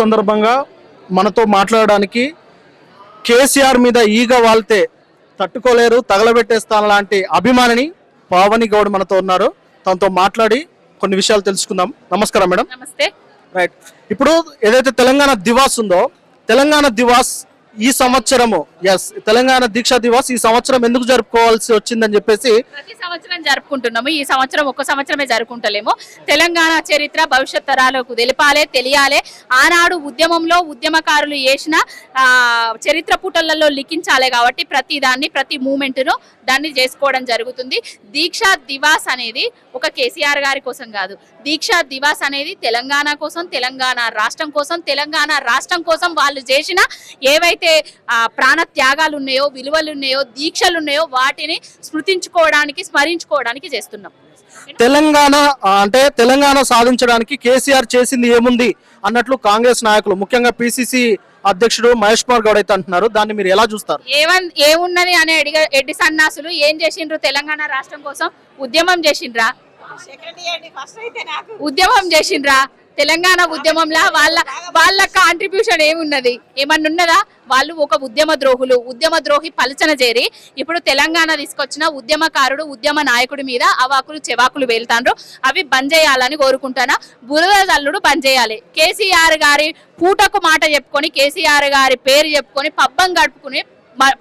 సందర్భంగా మనతో మాట్లాడడానికి కేసీఆర్ మీద ఈగ వాళ్తే తట్టుకోలేరు తగలబెట్టేస్తాను లాంటి అభిమానిని పావని గౌడ్ మనతో ఉన్నారు. తనతో మాట్లాడి కొన్ని విషయాలు తెలుసుకుందాం. నమస్కారం మేడం. నమస్తే. రైట్. ఇప్పుడు ఏదైతే తెలంగాణ దివాస్ ఉందో తెలంగాణ దివాస్ ఈ సంవత్సరము ఎస్ తెలంగాణ దీక్షా దివాస్ ఈ సంవత్సరం ఎందుకు జరుపుకోవాల్సి వచ్చిందని చెప్పేసి ప్రతి సంవత్సరం జరుపుకుంటున్నాము. ఈ సంవత్సరం ఒక్క సంవత్సరమే జరుపుకుంటలేము. తెలంగాణ చరిత్ర భవిష్యత్ తరాలకు తెలిపాలే తెలియాలే. ఆనాడు ఉద్యమంలో ఉద్యమకారులు చేసిన చరిత్ర పుటలలో లిఖించాలి కాబట్టి ప్రతి దాన్ని ప్రతి మూమెంట్ను దాన్ని చేసుకోవడం జరుగుతుంది. దీక్షా దివాస్ అనేది ఒక కేసీఆర్ గారి కోసం కాదు. దీక్షా దివాస్ అనేది తెలంగాణ కోసం తెలంగాణ రాష్ట్రం కోసం తెలంగాణ రాష్ట్రం కోసం వాళ్ళు చేసిన ఏవైతే ఆ, ప్రాణ త్యాగాలు ఉన్నాయో విలువలు ఉన్నాయో దీక్షలు ఉన్నాయో వాటిని స్మృతించుకోవడానికి స్మరించుకోవడానికి చేస్తున్నాం. తెలంగాణ అంటే తెలంగాణ సాధించడానికి కేసీఆర్ చేసింది ఏముంది అన్నట్లు కాంగ్రెస్ నాయకులు ముఖ్యంగా పిసిసి అధ్యక్షుడు మహేష్ కుమార్ గౌడ్ అయితే అంటున్నారు. దాన్ని మీరు ఎలా చూస్తారు? ఏవన్ ఏమున్నది అనే ఎడిగ ఎడ్డి సన్నాసులు ఏం చేసిండ్రు తెలంగాణ రాష్ట్రం కోసం? ఉద్యమం చేసిండ్రా? ఉద్యమం చేసిండ్రా. తెలంగాణ ఉద్యమంలో వాళ్ళ వాళ్ళ కాంట్రిబ్యూషన్ ఏమున్నది? ఏమన్నా ఉన్నదా? వాళ్ళు ఒక ఉద్యమ ద్రోహులు. ఉద్యమ ద్రోహి పలచన చేరి ఇప్పుడు తెలంగాణ తీసుకొచ్చిన ఉద్యమకారుడు ఉద్యమ నాయకుడి మీద అవాకులు చెవాకులు వేలుతాండ్రు. అవి బంద్ చేయాలని కోరుకుంటానా? బురద తల్లుడు బంద్ చేయాలి. కేసీఆర్ గారి పూటకు మాట చెప్పుకొని కేసీఆర్ గారి పేరు చెప్పుకొని పబ్బం గడుపుకుని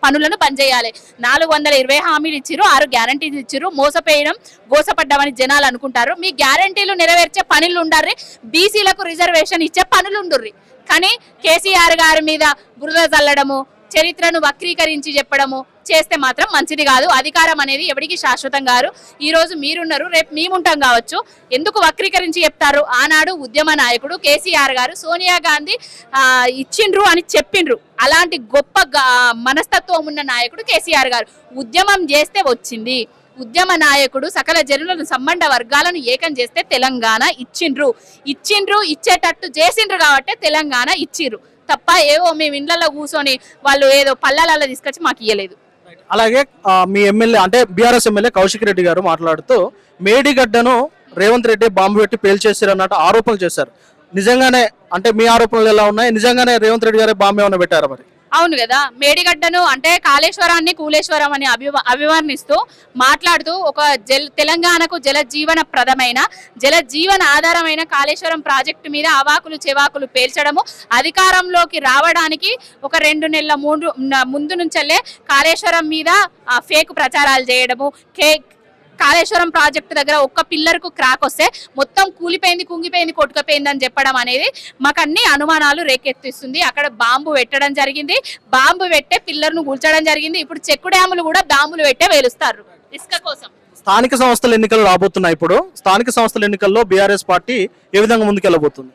పనులను పనిచేయాలి. నాలుగు వందల ఇరవై హామీలు ఇచ్చారు ఆరు గ్యారంటీలు ఇచ్చిర్రు. మోసపోయడం గోసపడ్డామని జనాలు అనుకుంటారు. మీ గ్యారంటీలు నెరవేర్చే పనులు ఉండాలి బీసీలకు రిజర్వేషన్ ఇచ్చే పనులు ఉండుర్రి. కానీ కేసీఆర్ గారి మీద బురద చల్లడము చరిత్రను వక్రీకరించి చెప్పడము చేస్తే మాత్రం మంచిది కాదు. అధికారం అనేది ఎవరికి శాశ్వతం కాదు. ఈ రోజు మీరున్నారు రేపు మేముంటాం కావచ్చు. ఎందుకు వక్రీకరించి చెప్తారు? ఆనాడు ఉద్యమ నాయకుడు కేసీఆర్ గారు సోనియా గాంధీ ఇచ్చిండ్రు అని చెప్పిండ్రు. అలాంటి గొప్ప మనస్తత్వం ఉన్న నాయకుడు కేసీఆర్ గారు. ఉద్యమం చేస్తే వచ్చింది. ఉద్యమ నాయకుడు సకల జనులను సంబంధ వర్గాలను ఏకం చేస్తే తెలంగాణ ఇచ్చిండ్రు. ఇచ్చిండ్రు ఇచ్చేటట్టు చేసిండ్రు కాబట్టి తెలంగాణ ఇచ్చిర్రు తప్ప ఏవో మేము ఇండ్లలో కూర్చొని వాళ్ళు ఏదో పల్లెలలో తీసుకొచ్చి మాకు ఇయ్యలేదు. అలాగే మీ ఎమ్మెల్యే అంటే బీఆర్ఎస్ ఎమ్మెల్యే కౌశిక్ రెడ్డి గారు మాట్లాడుతూ మేడిగడ్డను రేవంత్ రెడ్డి బాంబు పెట్టి పేల్చేశారు అన్నట్టు ఆరోపణలు చేశారు. నిజంగానే అంటే మీ ఆరోపణలు ఎలా ఉన్నాయి? నిజంగానే రేవంత్ రెడ్డి గారే బాంబు ఏమైనా పెట్టారా మరి? అవును కదా. మేడిగడ్డను అంటే కాళేశ్వరాన్ని కూలేశ్వరం అని అభివ అభివర్ణిస్తూ మాట్లాడుతూ ఒక జల్ తెలంగాణకు జల జీవన ప్రదమైన జల జీవన ఆధారమైన కాళేశ్వరం ప్రాజెక్టు మీద అవాకులు చెవాకులు పేల్చడము అధికారంలోకి రావడానికి ఒక రెండు నెలల మూడు ముందు నుంచెల్లే కాళేశ్వరం మీద ఫేక్ ప్రచారాలు చేయడము కేక్ కాళేశ్వరం ప్రాజెక్టు దగ్గర ఒక్క పిల్లర్కు క్రాక్ వస్తే మొత్తం కూలిపోయింది కుంగిపోయింది కొట్టుకుపోయింది అని చెప్పడం అనేది మాకు అన్ని అనుమానాలు రేకెత్తిస్తుంది. అక్కడ బాంబు పెట్టడం జరిగింది. బాంబు పెట్టే పిల్లర్ను కూల్చడం జరిగింది. ఇప్పుడు చెక్కు డ్యాములు కూడా బాంబులు పెట్టే వేలుస్తారు. ఇసుక కోసం. స్థానిక సంస్థల ఎన్నికలు రాబోతున్నాయి ఇప్పుడు. స్థానిక సంస్థల ఎన్నికల్లో బీఆర్ఎస్ పార్టీ ఏ విధంగా ముందుకెళ్ళబోతుంది?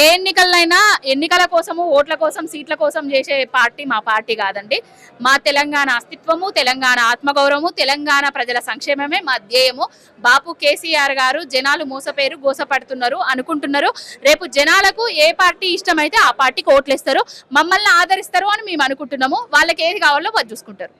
ఏ ఎన్నికలైనా ఎన్నికల కోసము ఓట్ల కోసం సీట్ల కోసం చేసే పార్టీ మా పార్టీ కాదండి. మా తెలంగాణ అస్తిత్వము తెలంగాణ ఆత్మగౌరవము తెలంగాణ ప్రజల సంక్షేమమే మా ధ్యేయము. బాపు కేసీఆర్ గారు జనాలు మోసపేరు గోసపడుతున్నారు అనుకుంటున్నారు. రేపు జనాలకు ఏ పార్టీ ఇష్టమైతే ఆ పార్టీకి ఓట్లేస్తారు మమ్మల్ని ఆదరిస్తారు అని మేము అనుకుంటున్నాము. వాళ్ళకి ఏది కావాలో వారు చూసుకుంటారు.